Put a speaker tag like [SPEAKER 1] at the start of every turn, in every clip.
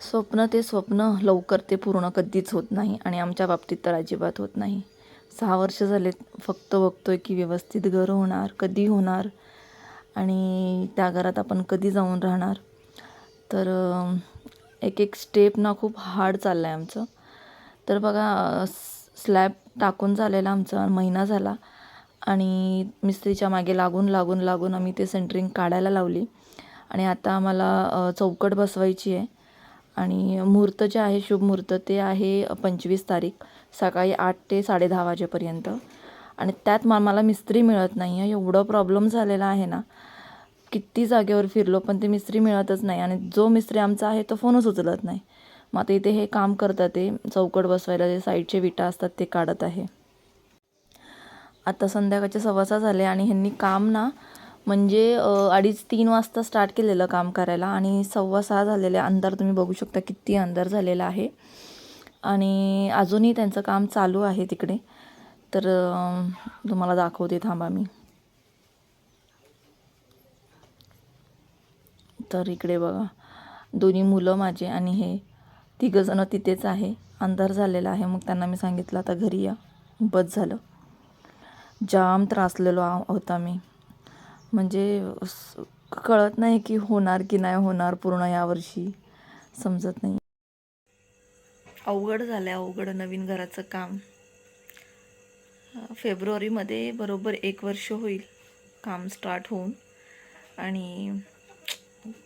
[SPEAKER 1] स्वप्न ते स्वप्न लवकर ते पूर्ण कधीच होत नाही आणि आमच्या बाबतीत तर अजिबात होत नाही. सहा वर्ष झाले फक्त बघतोय की व्यवस्थित घर होणार कधी होणार आणि त्या घरात आपण कधी जाऊन राहणार. तर एक एक स्टेप ना खूप हार्ड चाललं आहे आमचं. तर बघा स्लॅब टाकून झालेला आमचा महिना झाला आणि मिस्त्रीच्या मागे लागून लागून लागून आम्ही ते सेंटरिंग काढायला लावली. आणि आता आम्हाला चौकट बसवायची आहे. आणि मुहूर्त जे आहे शुभ मुहूर्त ते आहे पंचवीस तारीख सकाळी आठ ते साडेदहा वाजेपर्यंत. आणि त्यात मा मला मिस्त्री मिळत नाही आहे एवढं प्रॉब्लेम झालेला आहे ना. किती जागेवर फिरलो पण ते मिस्त्री मिळतच नाही. आणि जो मिस्त्री आमचा आहे तो फोनच उचलत नाही. मग आता इथे हे काम करतात ते चौकट बसवायला जे साईडचे विटा असतात ते काढत आहे. आता संध्याकाळचे सव्वासा झाले आणि ह्यांनी काम ना म्हणजे अडीच तीन वाजता स्टार्ट केलेलं काम करायला आणि सव्वा सहा झालेले अंधार तुम्ही बघू शकता किती अंधार झालेला आहे. आणि अजूनही त्यांचं काम चालू आहे तिकडे. तर तुम्हाला दाखवते थांबा मी. तर इकडे बघा. दोन्ही मुलं माझे आणि हे तिघंजणं तिथेच आहे. अंधार झालेला आहे. मग त्यांना मी सांगितलं आता घरी या. बस झालं. जाम त्रासलेलो आ- होता मी. म्हणजे कळत नाही की होणार की नाही होणार पूर्ण यावर्षी. समजत नाही. अवघड झालं आहे अवघड नवीन घराचं काम. फेब्रुवारीमध्ये बरोबर एक वर्ष होईल काम स्टार्ट होऊन. आणि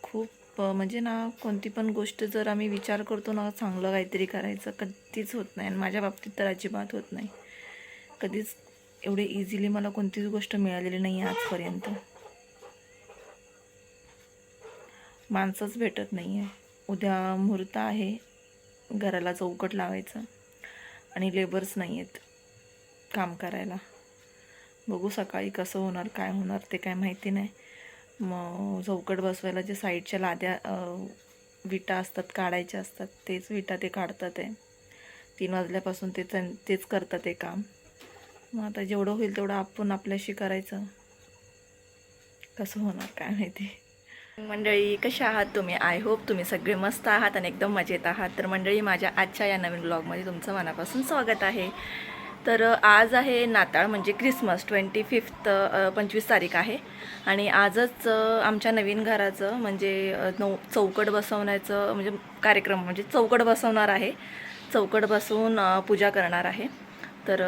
[SPEAKER 1] खूप म्हणजे ना कोणती पण गोष्ट जर आम्ही विचार करतो ना चांगलं काहीतरी करायचं कधीच होत नाही. आणि माझ्या बाबतीत तर अजिबात होत नाही. कधीच एवढे इझिली मला कोणतीच गोष्ट मिळालेली नाही आहे आजपर्यंत. माणसंच भेटत नाही आहे उद्या मुहूर्त आहे. घराला चौकट लावायचं. आणि लेबर्स नाही आहेत काम करायला. बघू सकाळी कसं होणार काय होणार ते काय माहिती नाही. मग चौकट बसवायला जे साईडच्या लाद्या विटा असतात काढायच्या असतात तेच विटा ते काढतात आहे. तीन वाजल्यापासून ते तेच करतात ते काम. मग आता जेवढं होईल तेवढं आपण आपल्याशी करायचं. कसं होणार काय माहिती. मंडळी कशा आहात तुम्ही? आय होप तुम्ही सगळे मस्त आहात आणि एकदम मजेत आहात. तर मंडळी माझ्या आजच्या या नवीन ब्लॉगमध्ये तुमचं मनापासून स्वागत आहे. तर आज आहे नाताळ म्हणजे क्रिसमस ट्वेंटी फिफ्थ पंचवीस तारीख आहे. आणि आजच आमच्या नवीन घराचं म्हणजे नऊ चौकट बसवण्याचं म्हणजे कार्यक्रम म्हणजे चौकट बसवणार आहे. चौकट बसवून पूजा करणार आहे. तर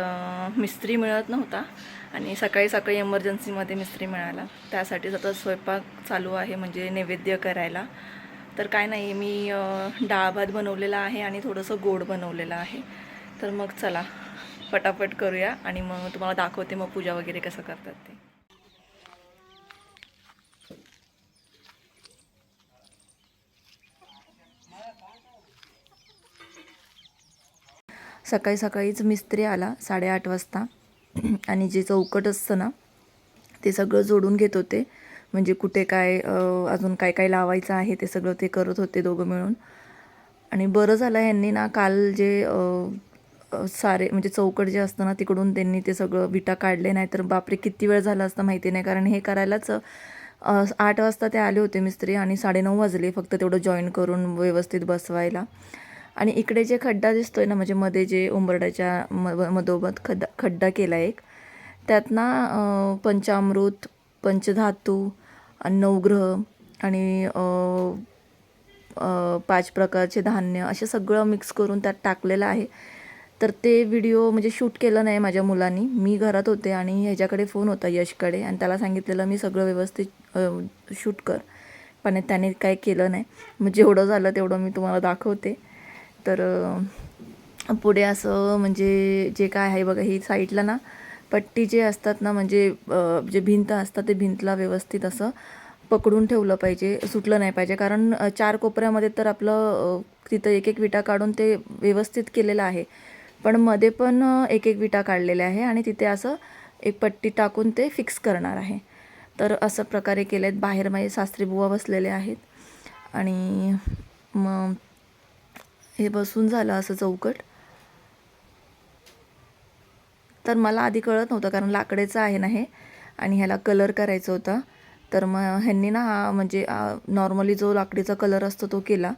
[SPEAKER 1] मिस्त्री मिळत नव्हता आणि सकाळी सकाळी एमर्जन्सीमध्ये मिस्त्री मिळाला. त्यासाठी सतत स्वयंपाक चालू आहे म्हणजे नैवेद्य करायला. तर काय नाही मी डाळ भात बनवलेला आहे आणि थोडंसं गोड बनवलेलं आहे. तर मग चला पटापट करूया आणि मग तुम्हाला दाखवते मग पूजा वगैरे कसं करतात ते. सकाळी सकाळीच मिस्त्री आला साडेआठ वाजता. आणि जे चौकट असतं ना ते सगळं जोडून घेत होते. म्हणजे कुठे काय अजून काय काय लावायचं आहे ते सगळं ते करत होते दोघं मिळून. आणि बरं झालं ह्यांनी ना काल जे सारे म्हणजे चौकट जे असतं ना तिकडून त्यांनी ते सगळं विटा काढले. नाही तर बापरे किती वेळ झाला असतं माहिती नाही. कारण हे करायलाच आठ वाजता ते आले होते मिस्त्री आणि साडेनऊ वाजले फक्त तेवढं जॉईन करून व्यवस्थित बसवायला. आणि इकडे जे खड्डा दिसतोय ना म्हणजे मध्ये जे उंबरड्याच्या म मधोमध खड्डा खड्डा केला एक त्यात ना पंचामृत पंचधातू आणि नवग्रह आणि पाच प्रकारचे धान्य असे सगळं मिक्स करून त्यात टाकलेलं आहे. तर ते व्हिडिओ म्हणजे शूट केलं नाही माझ्या मुलांनी. मी घरात होते आणि ह्याच्याकडे फोन होता यशकडे आणि त्याला सांगितलेलं मी सगळं व्यवस्थित शूट कर. पण त्याने काय केलं नाही. मग जेवढं झालं तेवढं मी तुम्हाला दाखवते. तर पुढे असं म्हणजे जे काय आहे बघा ही साईडला ना पट्टी जे असतात ना म्हणजे जे भिंत असतात ते भिंतला व्यवस्थित असं पकडून ठेवलं पाहिजे सुटलं नाही पाहिजे. कारण चार कोपऱ्यामध्ये तर आपलं तिथं एक एक विटा काढून ते व्यवस्थित केलेलं आहे. पण मध्ये पण एक एक विटा काढलेल्या आहे आणि तिथे असं एक पट्टी टाकून ते फिक्स करणार आहे. तर असं प्रकारे केले आहेत बाहेर माझे सासरी बुवा बसलेले आहेत. आणि मग हे बसून झालं असं चौकट. तर मला आधी कळत नव्हतं कारण लाकडेचं आहे ना हे आणि ह्याला कलर करायचा होता. तर मग ह्यांनी ना हा म्हणजे नॉर्मली जो लाकडीचा कलर असतो तो केला.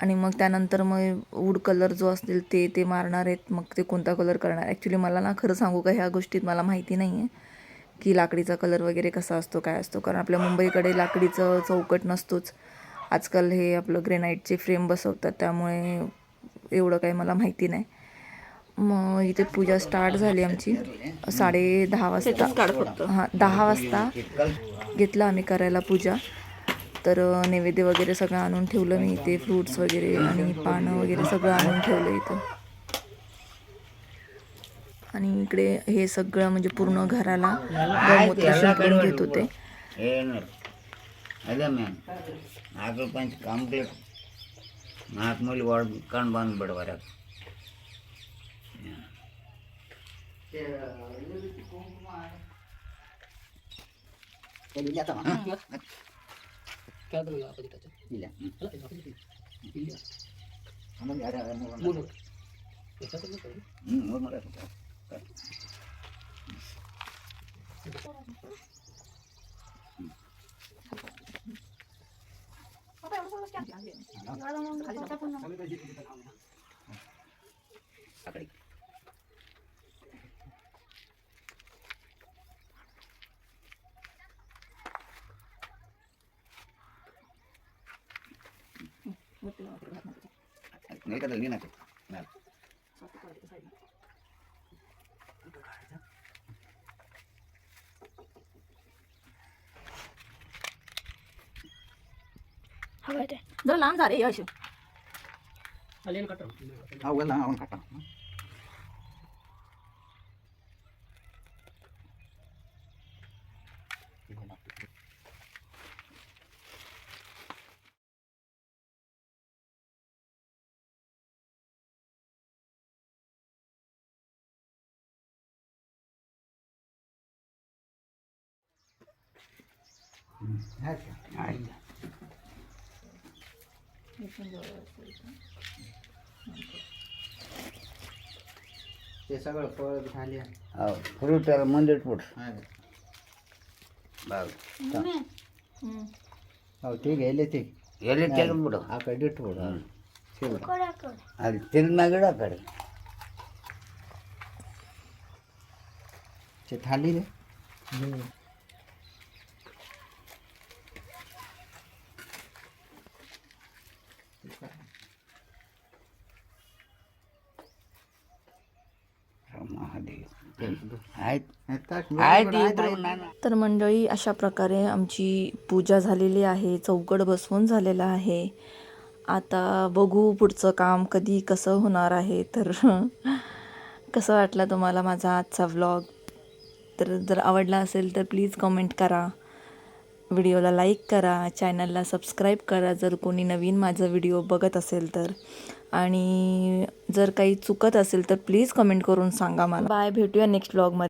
[SPEAKER 1] आणि मग त्यानंतर मग वूड कलर जो असतील ते ते मारणार आहेत. मग ते कोणता कलर करणार? ॲक्च्युली मला ना खरं सांगू का ह्या गोष्टीत मला माहिती नाही आहे की लाकडीचा कलर वगैरे कसा असतो काय असतो. कारण आपल्या मुंबईकडे लाकडीचं चौकट नसतोच. आजकाल हे आपलं ग्रेनाईटचे फ्रेम बसवतात त्यामुळे एवढं काही मला माहिती नाही. मग इथे पूजा स्टार्ट झाली आमची. साडे दहा वाजता. हां दहा वाजता घेतलं आम्ही करायला पूजा. तर नैवेद्य वगैरे सगळं आणून ठेवलं मी इथे फ्रूट्स वगैरे आणि पानं वगैरे सगळं आणून ठेवलं इथं. आणि इकडे हे सगळं म्हणजे पूर्ण घराला गौमूत्र शिंपडून घेत होते.
[SPEAKER 2] ಏನು ಅದೇ ಮ್ಯಾಮ್ ಆಕಳ ಪಂಚ್ ಕಂಪ್ಲೀಟ್ ನಾಲ್ಕು ಮೂಲಿ ಹೊಡ್ಕೊಂಡು ಬಂದ್ಬಿಡ್ಬಾರ ಇಲ್ಲ Ini kan ini nanti. Nah. Satu kali ke saya. Itu aja.
[SPEAKER 1] जरा लांब जा रे यश
[SPEAKER 2] अवघड लांब काटा Gracias.
[SPEAKER 3] ते सगळं फळ झाले
[SPEAKER 2] हो फ्रूट मंदिर फूट.
[SPEAKER 3] हो. ते
[SPEAKER 2] घ्यायले ते.
[SPEAKER 3] घ्यायले त्याला पुढं.
[SPEAKER 2] आकडे पुढं. आणि ते मागड
[SPEAKER 3] ते थाली रे
[SPEAKER 1] तर मंडळी अशा प्रकारे आमची पूजा झालेली आहे चौकट बसवून झालेला आहे. आता बघू पुढचं काम कधी कसं होणार आहे. तर कसं वाटला तुम्हाला माझा आजचा व्लॉग तर जर आवडला असेल तर प्लीज कमेंट करा. व्हिडिओला लाईक करा. चॅनलला सबस्क्राईब करा. जर कोणी नवीन माझा व्हिडिओ बघत असेल तर. आणि जर काही चुकत असेल तर प्लीज कमेंट करून सांगा मला. बाय भेटूया नेक्स्ट ब्लॉगमध्ये